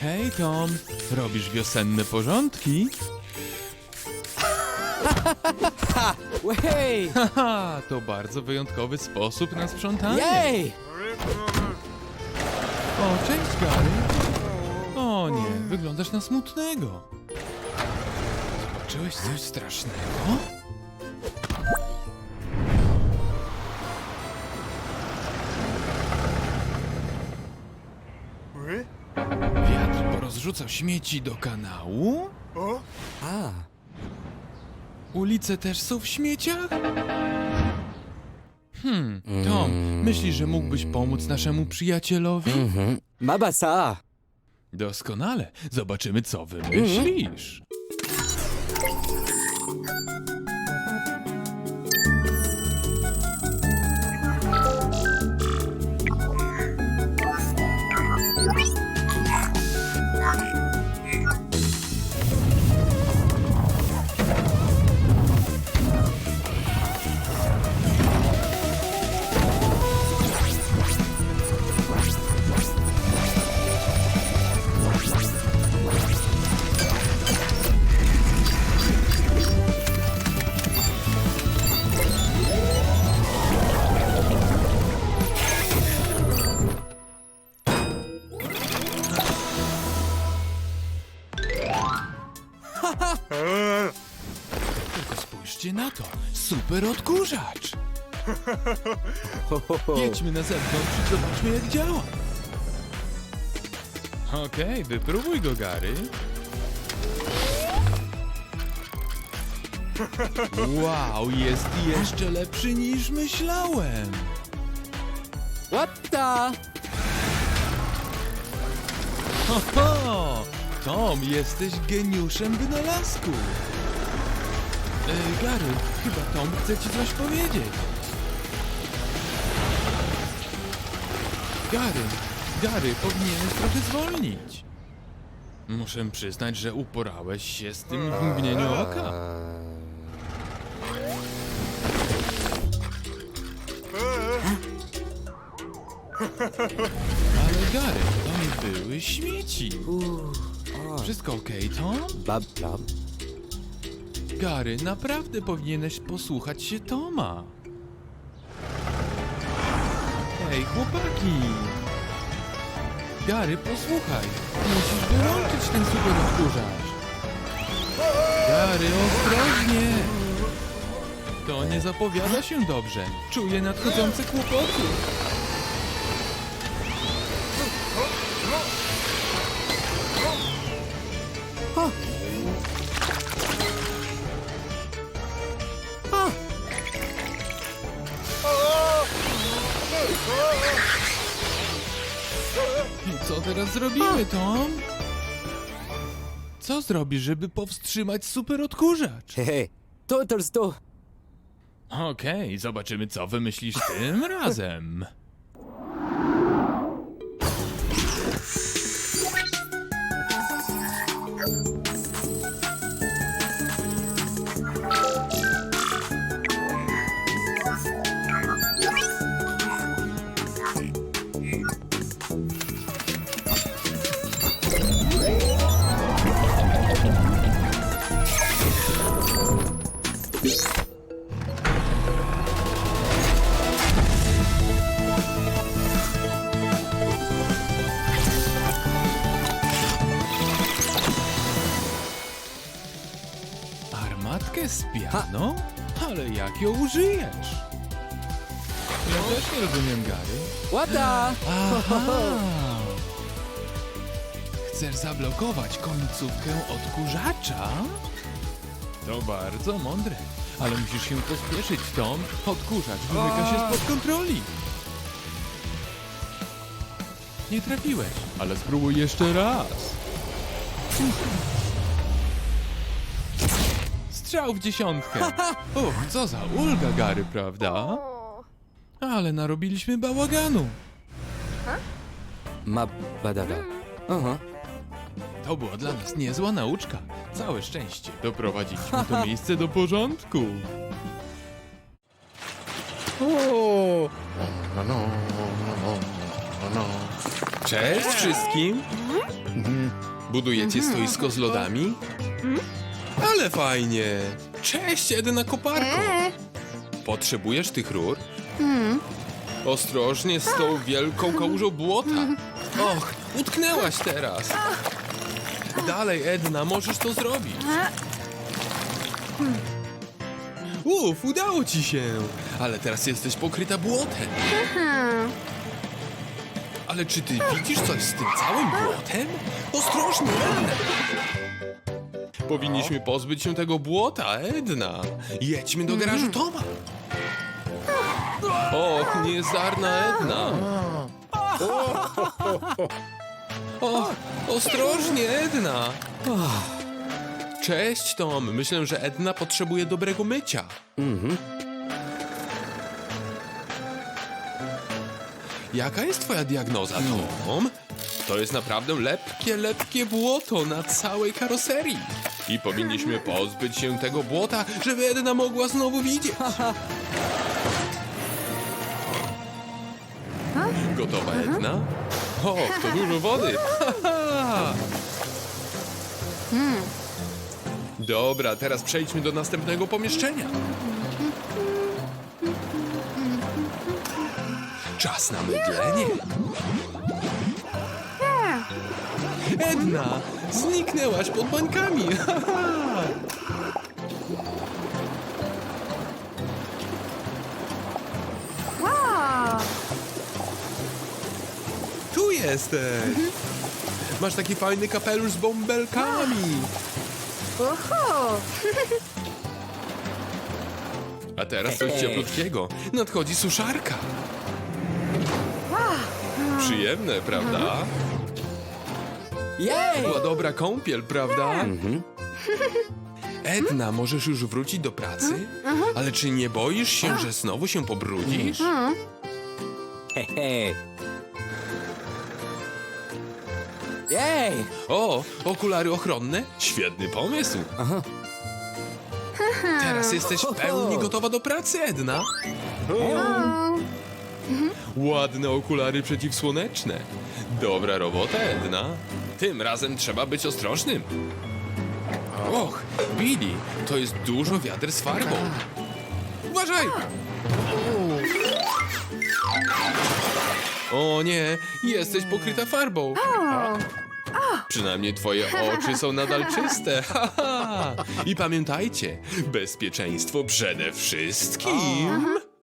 Hej, Tom. Robisz wiosenne porządki? Hej! Haha, to bardzo wyjątkowy sposób na sprzątanie. Jej! O, cześć, Gary. O nie, wyglądasz na smutnego. Zobaczyłeś coś strasznego? Wiatr porozrzucał śmieci do kanału? A, Ulice też są w śmieciach? Hmm, Tom, myślisz, że mógłbyś pomóc naszemu przyjacielowi? Mabasa! Doskonale. Zobaczymy, co wymyślisz. に。Tylko spójrzcie na to. Super odkurzacz. Ho, ho, ho. Jedźmy na zewnątrz i zobaczmy, jak działa. Okej, wypróbuj go, Gary. Wow, jest jeszcze lepszy niż myślałem. What the? Ho, ho! Tom, jesteś geniuszem wynalazku. E, Gary, chyba Tom chce ci coś powiedzieć. Gary, Gary, powinieneś trochę zwolnić. Muszę przyznać, że uporałeś się z tym w mgnieniu oka. Ale Gary, to nie były śmieci. Wszystko okej, Tom? Bab, bab. Gary, naprawdę powinieneś posłuchać się Toma. Hej, chłopaki! Gary, posłuchaj. Musisz wyłączyć ten super odkurzacz. Gary, ostrożnie! To nie zapowiada się dobrze. Czuję nadchodzące kłopoty. Co teraz zrobimy, Tom? Co zrobisz, żeby powstrzymać super odkurzacz? Hej, to to to. Okej, zobaczymy, co wymyślisz tym razem. Z pianą? Ale jak ją użyjesz? Ja też nie rozumiem, Gary. Aha! Chcesz zablokować końcówkę odkurzacza? To bardzo mądre, ale musisz się pospieszyć, Tom. Odkurzacz wymyka się spod kontroli. Nie trafiłeś, ale spróbuj jeszcze raz. Strzał w dziesiątkę. Och, co za ulga, Gary, prawda? Ale narobiliśmy bałaganu. Mabadada. Aha. To była dla nas niezła nauczka. Całe szczęście. Doprowadziliśmy to miejsce do porządku. Cześć wszystkim. Budujecie stoisko z lodami? Ale fajnie! Cześć, Edna Koparko! E, Potrzebujesz tych rur? Ostrożnie z tą wielką kałużą błota. Och, utknęłaś teraz. Dalej, Edna, możesz to zrobić. Uf, udało ci się. Ale teraz jesteś pokryta błotem. Ale czy ty widzisz coś z tym całym błotem? Ostrożnie, Edna. Powinniśmy pozbyć się tego błota, Edna. Jedźmy do garażu Toma. Och, niezdarna Edna. O, ostrożnie, Edna. Cześć, Tom. Myślę, że Edna potrzebuje dobrego mycia. Jaka jest twoja diagnoza, Tom? To jest naprawdę lepkie, lepkie błoto na całej karoserii. I powinniśmy pozbyć się tego błota, żeby Edna mogła znowu widzieć. Gotowa, Edna? O, to dużo wody. Dobra, teraz przejdźmy do następnego pomieszczenia. Czas na mydlenie. Edna, zniknęłaś pod bańkami. wow. Tu jesteś. Masz taki fajny kapelusz z bąbelkami. Uhu. A teraz coś cieplutkiego. Nadchodzi suszarka. Przyjemne, prawda? Jej! Była dobra kąpiel, prawda? Edna, możesz już wrócić do pracy? Ale czy nie boisz się, że znowu się pobrudzisz? Hehe. Jej! O, okulary ochronne? Świetny pomysł. Teraz jesteś w pełni gotowa do pracy, Edna. Ładne okulary przeciwsłoneczne. Dobra robota, Edna. Tym razem trzeba być ostrożnym. Och, Billy, to jest dużo wiader z farbą. Uważaj! O nie, jesteś pokryta farbą. Przynajmniej twoje oczy są nadal czyste. I pamiętajcie, bezpieczeństwo przede wszystkim.